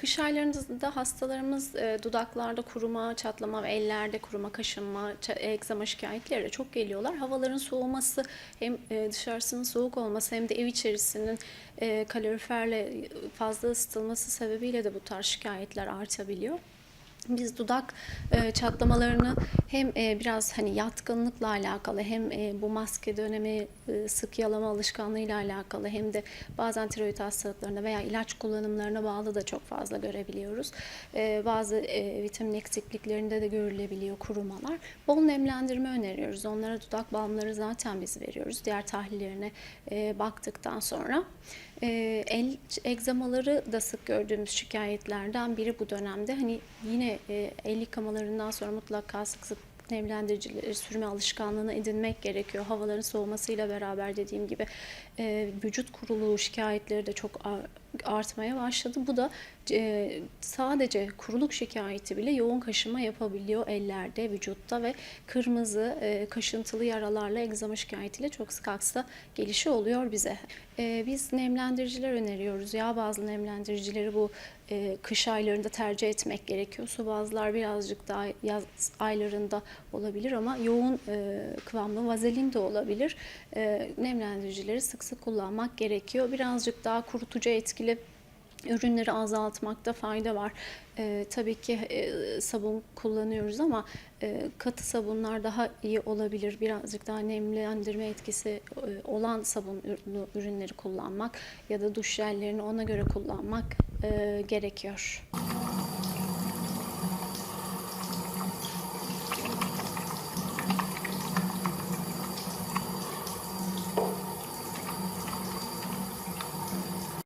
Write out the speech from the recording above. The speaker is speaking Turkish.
Kış aylarında hastalarımız e, dudaklarda kuruma, çatlama ve ellerde kuruma, kaşınma, egzama şikayetleriyle çok geliyorlar. Havaların soğuması hem e, dışarısının soğuk olması hem de ev içerisinin e, kaloriferle fazla ısıtılması sebebiyle de bu tarz şikayetler artabiliyor. Biz dudak e, çatlamalarını hem e, biraz hani yatkınlıkla alakalı hem e, bu maske dönemi e, sık yalama alışkanlığıyla alakalı hem de bazen tiroid hastalıklarına veya ilaç kullanımlarına bağlı da çok fazla görebiliyoruz. E, bazı e, vitamin eksikliklerinde de görülebiliyor kurumalar. Bol nemlendirme öneriyoruz. Onlara dudak balmları zaten biz veriyoruz. Diğer tahlillerine e, baktıktan sonra. E, el egzamaları da sık gördüğümüz şikayetlerden biri bu dönemde. Hani yine e, el yıkamalarından sonra mutlaka sık sık nemlendiricileri sürme alışkanlığını edinmek gerekiyor. Havaların soğumasıyla beraber dediğim gibi e, vücut kuruluğu şikayetleri de çok artmaya başladı. Bu da e, sadece kuruluk şikayeti bile yoğun kaşıma yapabiliyor ellerde, vücutta ve kırmızı e, kaşıntılı yaralarla egzama şikayetiyle çok sık hasta gelişi oluyor bize. E, biz nemlendiriciler öneriyoruz. Yağ bazlı nemlendiricileri bu e, kış aylarında tercih etmek gerekiyor. Su bazlar birazcık daha yaz aylarında olabilir ama yoğun e, kıvamlı vazelin de olabilir. E, nemlendiricileri sık sık kullanmak gerekiyor. Birazcık daha kurutucu etkili ürünleri azaltmakta fayda var. Ee, tabii ki e, sabun kullanıyoruz ama e, katı sabunlar daha iyi olabilir. Birazcık daha nemlendirme etkisi e, olan sabun ürünleri kullanmak ya da duş jellerini ona göre kullanmak e, gerekiyor.